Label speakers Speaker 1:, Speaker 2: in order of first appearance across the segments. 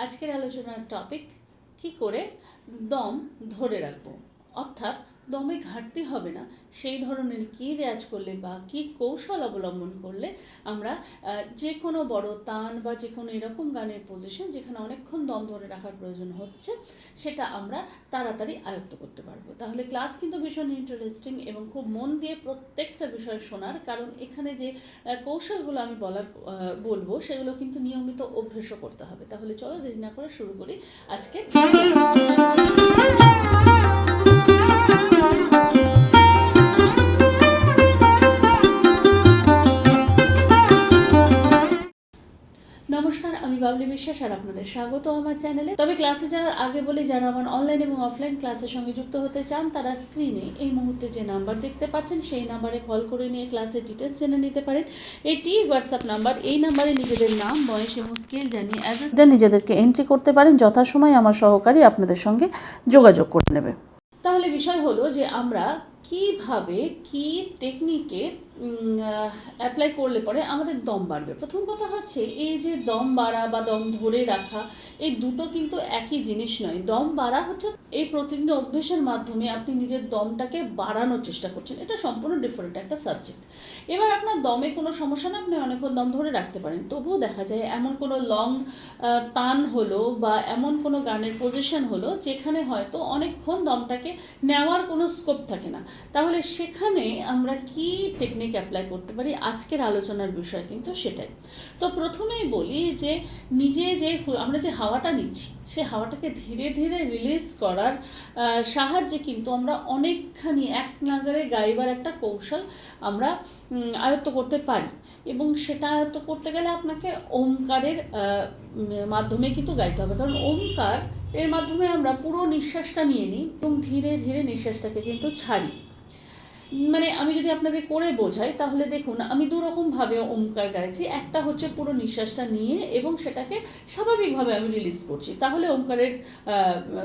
Speaker 1: আজকের আলোচনার টপিক কি করে দম ধরে রাখব? অর্থাৎ দমে ঘাটতি হবে না। সেই ধরনের কী রেয়াজ করলে বা কী কৌশল অবলম্বন করলে আমরা যে কোনো বড় তান বা যে কোনো এরকম গানের পজিশন যেখানে অনেকক্ষণ দম ধরে রাখার প্রয়োজন হচ্ছে, সেটা আমরা তাড়াতাড়ি আয়ত্ত করতে পারব। তাহলে ক্লাস কিন্তু ভীষণ ইন্টারেস্টিং এবং খুব মন দিয়ে প্রত্যেকটা বিষয় শোনার, কারণ এখানে যে কৌশলগুলো আমি বলার বলব, সেগুলো কিন্তু নিয়মিত অভ্যেসও করতে হবে। তাহলে চলো দেরি না করে শুরু করি আজকে বাবলি বিশ্বাস, আর আপনাদের স্বাগত আমার চ্যানেলে। তবে ক্লাসে যাওয়ার আগে বলি, যারা আমার অনলাইন এবং অফলাইন ক্লাসের সঙ্গে যুক্ত হতে চান, তারা স্ক্রিনে এই মুহূর্তে যে নাম্বার দেখতে পাচ্ছেন, সেই নাম্বারে কল করে নিয়ে ক্লাসের ডিটেলস জেনে নিতে পারেন। এটি হোয়াটসঅ্যাপ নাম্বার এই নাম্বারে নিজেদের নাম, বয়স এবং স্কেল জানিয়ে অ্যাজ নিজেদেরকে এন্ট্রি করতে পারেন, যথাসময়ে আমার সহকারী আপনাদের সঙ্গে যোগাযোগ করে নেবে। তাহলে বিষয় হলো যে আমরা কীভাবে কি টেকনিকে অ্যাপ্লাই করলে পরে আমাদের দম বাড়বে। প্রথম কথা হচ্ছে, এই যে দম বাড়া বা দম ধরে রাখা, এই দুটো কিন্তু একই জিনিস নয়। দম বাড়া হচ্ছে এই প্রতিদিন অভ্যেসের মাধ্যমে আপনি নিজের দমটাকে বাড়ানোর চেষ্টা করছেন। এটা সম্পূর্ণ ডিফারেন্ট একটা সাবজেক্ট এবার আপনার দমে কোনো সমস্যা না, আপনি অনেকক্ষণ দম ধরে রাখতে পারেন। তবুও দেখা যায় এমন কোনো লং তান হলো বা এমন কোনো গানের পজিশন হলো যেখানে হয়তো অনেকক্ষণ দমটাকে নেওয়ার কোনো স্কোপ থাকে না। তাহলে সেখানে আমরা কি টেকনিক অ্যাপ্লাই করতে পারি আজকের আলোচনার বিষয় কিন্তু সেটাই। তো প্রথমেই বলি যে নিজে যে আমরা যে হাওয়াটা নিচ্ছি, সে হাওয়াটাকে ধীরে ধীরে রিলিজ করার সাহায্যে কিন্তু আমরা অনেকখানি এক নাগারে গাইবার একটা কৌশল আমরা আয়ত্ত করতে পারি। এবং সেটা আয়ত্ত করতে গেলে আপনাকে ওমকারের মাধ্যমে কিন্তু গাইতে হবে। কারণ ওমকার এর মাধ্যমে আমরা পুরো নিঃশ্বাসটা নিয়ে নিই এবং ধীরে ধীরে নিঃশ্বাসটাকে কিন্তু ছাড়ি। মানে আমি যদি আপনাদের করে বোঝাই, তাহলে দেখুন, আমি দুরকমভাবে ওমকার গাইছি। একটা হচ্ছে পুরো নিঃশ্বাসটা নিয়ে এবং সেটাকে স্বাভাবিকভাবে আমি রিলিজ করছি। তাহলে ওমকারের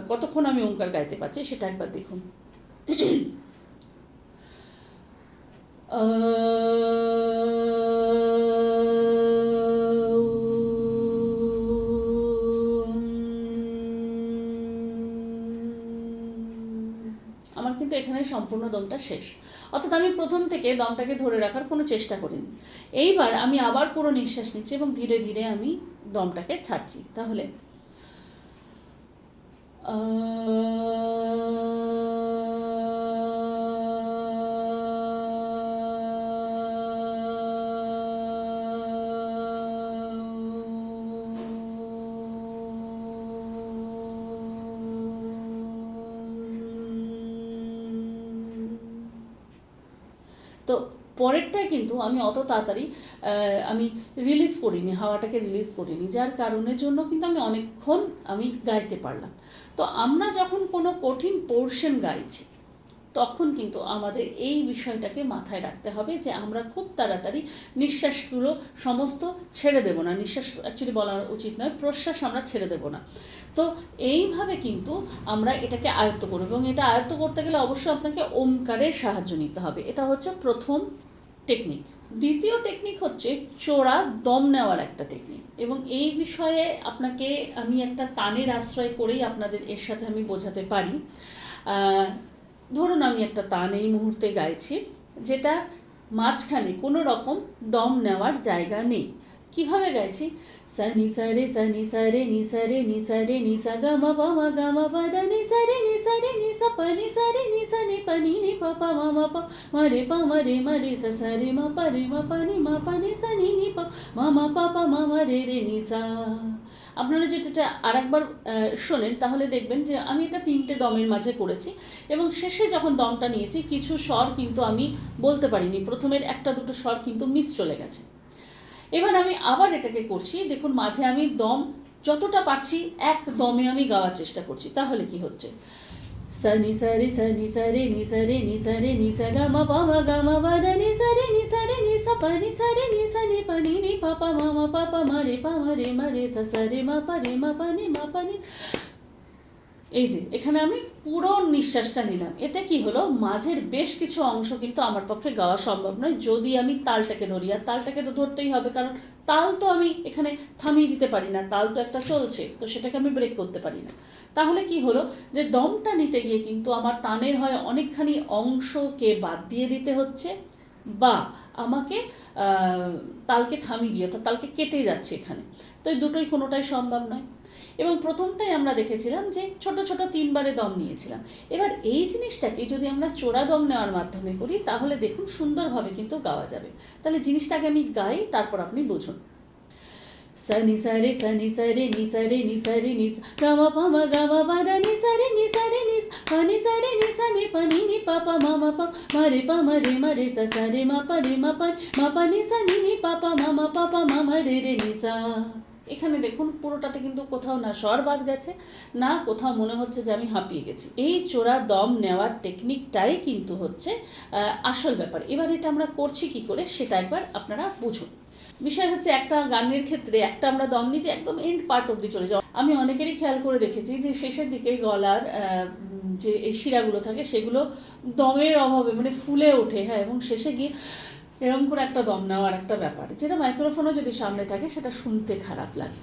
Speaker 1: কতক্ষণ আমি ওমকার গাইতে পারছি সেটা একবার দেখুন। সম্পূর্ণ দমটা শেষ। অর্থাৎ আমি প্রথম থেকে দমটাকে ধরে রাখার কোনো চেষ্টা করিনি। এইবার আমি আবার পুরো নিঃশ্বাস নিচ্ছি এবং ধীরে ধীরে আমি দমটাকে ছাড়ছি। তাহলে তো পরেরটা কিন্তু আমি অত তাড়াতাড়ি আমি রিলিজ করিনি, হাওয়াটাকে রিলিজ করিনি, যার কারণের জন্য কিন্তু আমি অনেকক্ষণ আমি গাইতে পারলাম। তো আমরা যখন কোনো কঠিন পোর্শন গাইছি তখন কিন্তু আমাদের এই বিষয়টাকে মাথায় রাখতে হবে যে আমরা খুব তাড়াতাড়ি নিঃশ্বাসগুলো সমস্ত ছেড়ে দেবো না। নিঃশ্বাস অ্যাকচুয়ালি বলা উচিত নয়, প্রশ্বাস আমরা ছেড়ে দেবো না। তো এইভাবে কিন্তু আমরা এটাকে আয়ত্ত করব এবং এটা আয়ত্ত করতে গেলে অবশ্যই আপনাকে ওমকারের সাহায্য নিতে হবে। এটা হচ্ছে প্রথম টেকনিক দ্বিতীয় টেকনিক হচ্ছে চোরা দম নেওয়ার একটা টেকনিক এবং এই বিষয়ে আপনাকে আমি একটা তানের আশ্রয় করেই আপনাদের এর সাথে আমি বোঝাতে পারি। ধরুন আমি একটা তান এই মুহূর্তে গাইছি, যেটা মাঝখানে কোনো রকম দম নেওয়ার জায়গা নেই। কীভাবে গাইছি? সা নি সা রে সা নি সা রে নি সা রে নি সা রে নি সা গা মা পা মা গা মা পা দা নি সা রে, নি সা রে, নি সা পা, নি সা রে, নি সা নি পা, নি নি পা পা মা মা পা, মা রে পা, মা রে মা রে সা সা রে, মা পা, রে, মা পা, নি মা পা, নি সা, নি নি পা, মা মা পা পা মা মা রে রে, নি সা। আপনারা যদি এটা আরেকবার শোনেন, তাহলে দেখবেন যে আমি এটা তিনটে দমের মাঝে করেছি এবং শেষে যখন দমটা নিয়েছি, কিছু স্বর কিন্তু আমি বলতে পারিনি। প্রথমের একটা দুটো স্বর কিন্তু মিস চলে গেছে। এবার আমি আবার এটাকে করছি। দেখুন, মাঝে আমি দম যতটা পারছি, এক দমে আমি গাওয়ার চেষ্টা করছি। তাহলে কি হচ্ছে? সা নি সা রে সা নি সা রে নি সা রে নি সা রে নি সা গা মা পা মা গা মা পা দা নি সা রে নি সা রে নি সা পা নি সা রে নি সা নি পা এই যে, এখানে আমি পুরো নিঃশ্বাসটা নিলাম। এতে কি হলো? মাঝের বেশ কিছু অংশ কিন্তু আমার পক্ষে গাওয়া সম্ভব নয়। যদি আমি তালটাকে ধরি, আর তালটাকে তো ধরতেই হবে, কারণ তাল তো আমি এখানে থামিয়ে দিতে পারি না, তাল তো একটা চলছে, তো সেটাকে আমি ব্রেক করতে পারি না। তাহলে কি হলো? যে দমটা নিতে গিয়ে কিন্তু আমার তানের হয় অনেকখানি অংশকে বাদ দিয়ে দিতে হচ্ছে, বা আমাকে তালকে থামিয়ে দিয়ে, অর্থাৎ তালকে কেটে যাচ্ছে এখানে। তো এই দুটোই কোনোটাই সম্ভব নয়। এবং প্রথমটাই আমরা দেখেছিলাম যে ছোট ছোট তিনবারে দম নিয়েছিলাম। এবার এই জিনিসটাকে যদি আমরা চোরা দম নেওয়ার মাধ্যমে করি, তাহলে দেখুন সুন্দরভাবে কিন্তু গাওয়া যাবে। তাহলে জিনিসটাকে আমি গাই, তারপর আপনি বুঝুন। sa ni sa re sa ni sa re ni sa re ni sa re ni sa ga ma pa ma ga ma pa da ni sa re ni sa re ni sa pa ni sa re ni sa ni pa ni ni pa pa ma ma pa ma re এখানে দেখুন, পুরোটাতে কিন্তু কোথাও না স্বর বাদ গেছে, না কোথাও মনে হচ্ছে যে আমি হাঁপিয়ে গেছি। এই চোরা দম নেওয়ার টেকনিকটাই কিন্তু হচ্ছে আসল ব্যাপার। এবার এটা আমরা করছি কি করে, সেটা একবার আপনারা বুঝুন। বিষয় হচ্ছে একটা গানের ক্ষেত্রে একটা আমরা দম নিই যে একদম এন্ড পার্ট অব্দি চলে যাও। আমি অনেকেরই খেয়াল করে দেখেছি যে শেষের দিকে গলার যে এই শিরাগুলো থাকে, সেগুলো দমের অভাবে মানে ফুলে ওঠে হ্যাঁ এবং শেষে গিয়ে এরকম করে একটা দম নেওয়ার একটা ব্যাপার, যেটা মাইক্রোফোনও যদি সামনে থাকে সেটা শুনতে খারাপ লাগে।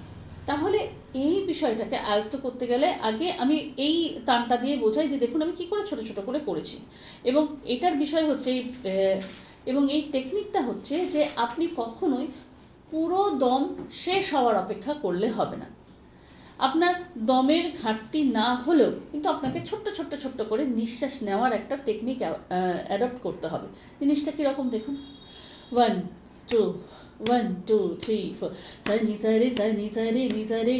Speaker 1: তাহলে এই বিষয়টাকে আয়ত্ত করতে গেলে আগে আমি এই তানটা দিয়ে বোঝাই যে দেখুন আমি কি করে ছোট ছোট করে করেছি। এবং এটার বিষয় হচ্ছে এবং এই টেকনিকটা হচ্ছে যে আপনি কখনোই পুরো দম শেষ হওয়ার অপেক্ষা করলে হবে না। আপনার দমের ঘাটতি না হলেও কিন্তু আপনাকে ছোট্ট ছোট্ট ছোট্ট করে নিঃশ্বাস নেওয়ার একটা টেকনিক অ্যাডপ্ট করতে হবে। জিনিসটা কীরকম দেখুন? One two one two three four সা নি সা রে সা নি সা রে নি সা রে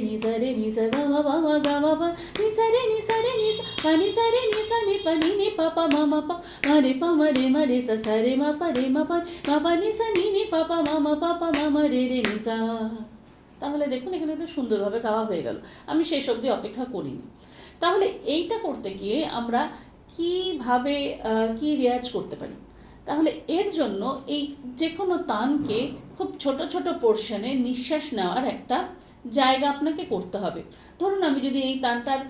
Speaker 1: নি, সা, গা মা পা মা গা মা পা নি সা রে নি সা রে নি, সা, পা, নি সা রে নি, সা, নি, পা নি, পা পা, মা মা, পা। মা, রে, পা, মা, রে মা, রে, সা সা, রে, মা, পা, রে, মা, পা। মা, পা, নি, সা, নি নি, পা পা, মা মা, পা পা, মা মা, রে রে, নি, সা। তাহলে দেখুন, এখানে কিন্তু সুন্দরভাবে গাওয়া হয়ে গেল। আমি শেষ অবধি অপেক্ষা করিনি। তাহলে এইটা করতে গিয়ে আমরা কীভাবে কি রেয়াজ করতে পারি? তাহলে এর জন্য এই যে কোনো তানকে খুব ছোট ছোট পোর্শনে নিঃশ্বাস নেওয়ার একটা জায়গা আপনাকে করতে হবে ধরুন আমি যদি এই তানটার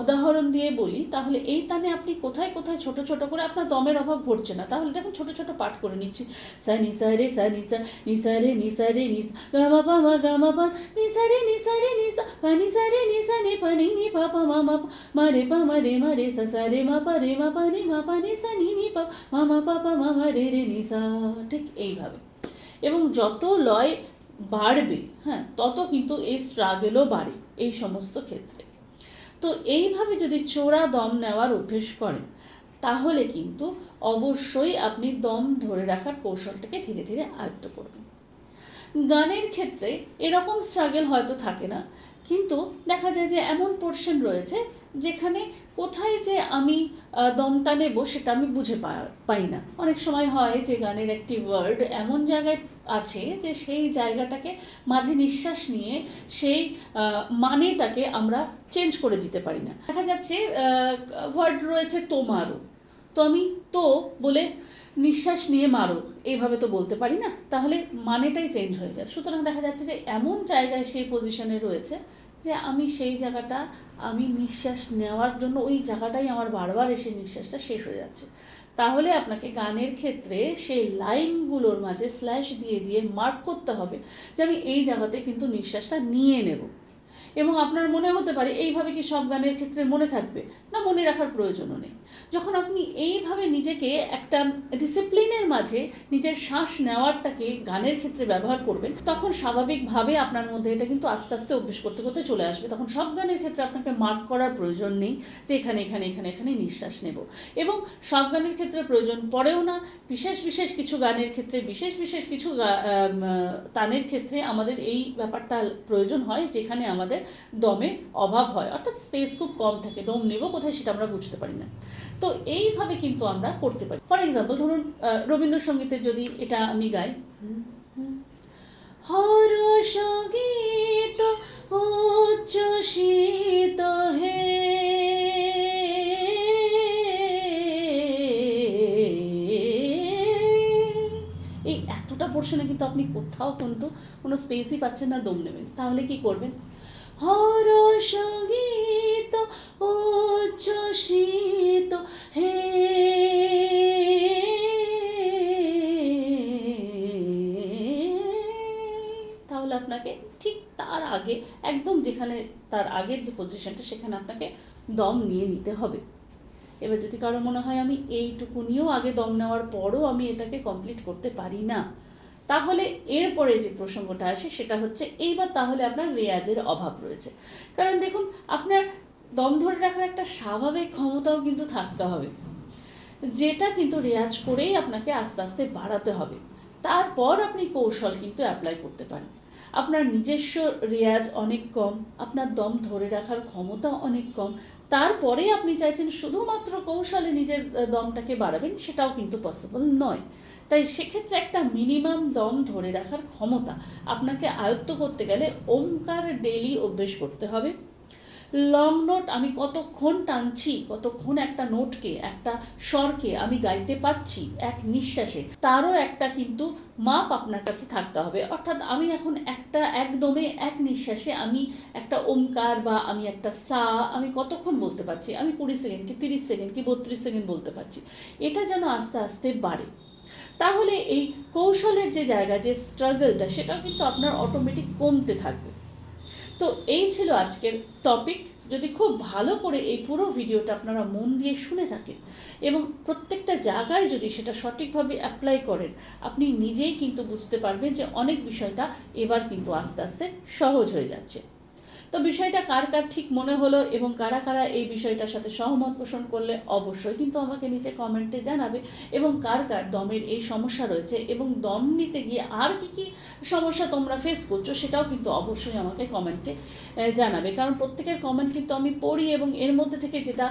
Speaker 1: উদাহরণ দিয়ে বলি তাহলে এই তানে আপনি কোথায় কোথায় ছোট ছোট করে আপনার দমের অভাব ঘটছে না তাহলে দেখুন ছোট ছোট পাঠ করে নিচ্ছি সা নি সা রে সা নি সা নি সা রে নি সা রে নি সা গা মা পা মা গা মা পা নি সা রে নি সা রে নি সা পা নি সা রে নি সা নি পা নি নি পা পা মা মা মা রে পা মা রে মা রে সা সা রে মা পা রে মা পা রে মা পা নি সা নি নি পা মা মা পা পা মা মা রে রে নি সা ঠিক এইভাবে এবং যত লয় বাড়বে হ্যাঁ তত কিন্তু এই স্ট্রাগেলও বাড়ে এই সমস্ত ক্ষেত্রে। তো এইভাবে যদি চোরা দম নেওয়ার অভ্যেস করেন, তাহলে কিন্তু অবশ্যই আপনি দম ধরে রাখার কৌশলটাকে ধীরে ধীরে আয়ত্ত করবেন। গানের ক্ষেত্রে এরকম স্ট্রাগেল হয়তো থাকে না কিন্তু দেখা যায় যে এমন পোর্শন রয়েছে যেখানে কোথায় যে আমি দমটা নেব সেটা আমি বুঝে পাই না। অনেক সময় হয় যে গানের একটি ওয়ার্ড এমন জায়গায় আছে যে সেই জায়গাটাকে মাঝে নিঃশ্বাস নিয়ে সেই মানেটাকে আমরা চেঞ্জ করে দিতে পারি না। দেখা যাচ্ছে ওয়ার্ড রয়েছে তোমারও। তো আমি তো বলে নিঃশ্বাস নিয়ে মারো। এইভাবে তো বলতে পারি না। তাহলে মানেটাই চেঞ্জ হয়ে যায়। সুতরাং দেখা যাচ্ছে যে এমন জায়গায় সেই পজিশনে রয়েছে যে আমি সেই জায়গাটা, আমি নিঃশ্বাস নেওয়ার জন্য ওই জায়গাটাই আমার বারবার এসে নিঃশ্বাসটা শেষ হয়ে যাচ্ছে। তাহলে আপনাকে গানের ক্ষেত্রে সেই লাইনগুলোর মাঝে স্ল্যাশ দিয়ে দিয়ে মার্ক করতে হবে যে আমি এই জায়গাতে কিন্তু নিঃশ্বাসটা নিয়ে নেব। এবং আপনার মনে হতে পারে এইভাবে কি সব গানের ক্ষেত্রে মনে থাকবে? না, মনে রাখার প্রয়োজনও নেই। যখন আপনি এইভাবে নিজেকে একটা ডিসিপ্লিনের মাঝে নিজের শ্বাস নেওয়ারটাকে গানের ক্ষেত্রে ব্যবহার করবেন, তখন স্বাভাবিকভাবে আপনার মধ্যে এটা কিন্তু আস্তে আস্তে অভ্যেস করতে করতে চলে আসবে। তখন সব গানের ক্ষেত্রে আপনাকে মার্ক করার প্রয়োজন নেই যে এখানে এখানে এখানে এখানে নিঃশ্বাস নেব। এবং সব গানের ক্ষেত্রে প্রয়োজন পড়েও না, বিশেষ বিশেষ কিছু গানের ক্ষেত্রে, বিশেষ বিশেষ কিছু তানের ক্ষেত্রে আমাদের এই ব্যাপারটা প্রয়োজন হয় যেখানে আমাদের দমে অভাব হয়, অর্থাৎ স্পেস খুব কম থাকে, দম নেব কোথায় সেটা আমরা বুঝতে পারি না। তো এইভাবে কিন্তু আমরা করতে পারি। ফর এক্সাম্পল ধরুন রবীন্দ্রসঙ্গীতের যদি এটা আমি গাই। হর সংগীত উচ্ছ্বসিত হে। এই এতটা পোর্শনে কিন্তু আপনি কোথাও কিন্তু কোনো স্পেসই পাচ্ছেন না, দম নেবেন। তাহলে কি করবেন? হর সংগীত উচ্ছ্বসিত, হে তাহলে আপনাকে ঠিক তার আগে, একদম যেখানে তার আগের যে পজিশনটা সেখানে আপনাকে দম নিয়ে নিতে হবে। এবার যদি কারও মনে হয়, আমি এইটুকু নিয়েও আগে দম নেওয়ার পরও আমি এটাকে কমপ্লিট করতে পারি না তাহলে এরপরে যে প্রসঙ্গটা আসে সেটা হচ্ছে, এইবার তাহলে আপনার রেয়াজের অভাব রয়েছে। কারণ দেখুন, আপনার দম ধরে রাখার একটা স্বাভাবিক ক্ষমতাও কিন্তু থাকতে হবে। যেটা কিন্তু রেয়াজ করেই আপনাকে আস্তে আস্তে বাড়াতে হবে। তারপর আপনি কৌশল কিন্তু অ্যাপ্লাই করতে পারেন। আপনার নিজস্ব রেয়াজ অনেক কম, আপনার দম ধরে রাখার ক্ষমতা অনেক কম, তারপরে আপনি চাইছেন শুধুমাত্র কৌশলে নিজের দমটাকে বাড়াবেন, সেটাও কিন্তু পসিবল নয়। তাই সেক্ষেত্রে একটা মিনিমাম দম ধরে রাখার ক্ষমতা আপনাকে আয়ত্ত করতে গেলে ওমকার ডেলি অভ্যেস করতে হবে। লং নোট আমি কতক্ষণ টানছি, কতক্ষণ একটা নোটকে একটা স্বরকে আমি গাইতে পাচ্ছি এক নিঃশ্বাসে, তারও একটা কিন্তু মাপ আপনার কাছে থাকতে হবে। অর্থাৎ আমি এখন একটা একদমে এক নিঃশ্বাসে আমি একটা ওমকার বা আমি একটা সা আমি কতক্ষণ বলতে পারছি? আমি কুড়ি সেকেন্ড কি, তিরিশ সেকেন্ড কি, বত্রিশ সেকেন্ড বলতে পারছি। এটা যেন আস্তে আস্তে বাড়ে। তাহলে এই কৌশলের যে জায়গা, যে স্ট্রাগলটা সেটাও কিন্তু আপনার অটোমেটিক কমতে থাকবে। তো এই ছিল আজকের টপিক যদি খুব ভালো করে এই পুরো ভিডিওটা আপনারা মন দিয়ে শুনে থাকেন এবং প্রত্যেকটা জায়গায় যদি সেটা সঠিকভাবে অ্যাপ্লাই করেন, আপনি নিজেই কিন্তু বুঝতে পারবেন যে অনেক বিষয়টা এবার কিন্তু আস্তে আস্তে সহজ হয়ে যাচ্ছে। তো বিষয়টা কার কার ঠিক মনে হলো এবং কারা কারা এই বিষয়টার সাথে সহমত পোষণ করলে অবশ্যই কিন্তু আমাকে নিচে কমেন্টে জানাবে এবং কার কার দমের এই সমস্যা রয়েছে এবং দম নিতে গিয়ে আর কি কি সমস্যা তোমরা ফেস করছ সেটাও কিন্তু অবশ্যই আমাকে কমেন্টে জানাবে। কারণ প্রত্যেকের কমেন্ট কিন্তু আমি পড়ি এবং এর মধ্যে থেকে যেটা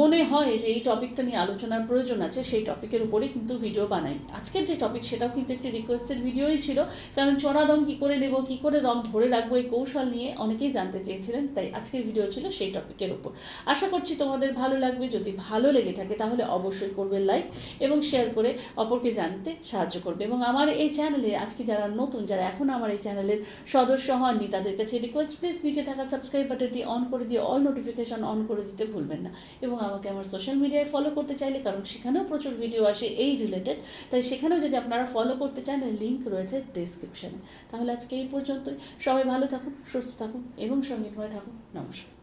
Speaker 1: মনে হয় যে এই টপিকটা নিয়ে আলোচনার প্রয়োজন আছে, সেই টপিকের উপরেই কিন্তু ভিডিও বানাই। আজকের যে টপিক সেটাও কিন্তু একটি রিকোয়েস্টেড ভিডিওই ছিল। কারণ চড়া দম কী করে নেব, কী করে দম ধরে রাখব এই কৌশল নিয়ে অনেকেই জানতে চেয়েছিলেন, তাই আজকের ভিডিও ছিল সেই টপিকের উপর। আশা করছি তোমাদের ভালো লাগবে, যদি ভালো লেগে থাকে তাহলে অবশ্যই করবে লাইক এবং শেয়ার করে অপরকে জানতে সাহায্য করবে। এবং আমার এই চ্যানেলে আজকে যারা নতুন, যারা এখন আমার এই চ্যানেলের সদস্য হননি, তাদের কাছে রিকোয়েস্ট প্লিজ নিচে থাকা সাবস্ক্রাইব বাটনটি অন করে দিয়ে অল নোটিফিকেশন অন করে দিতে ভুলবেন না। এবং আমাকে আমার সোশ্যাল মিডিয়ায় ফলো করতে চাইলে, কারণ সেখানেও প্রচুর ভিডিও আসে এই রিলেটেড তাই সেখানেও যদি আপনারা ফলো করতে চান লিঙ্ক রয়েছে ডিসক্রিপশনে তাহলে আজকে এই পর্যন্তই। সবাই ভালো থাকুন, সুস্থ থাকুন এবং সঙ্গীতময় থাকুন নমস্কার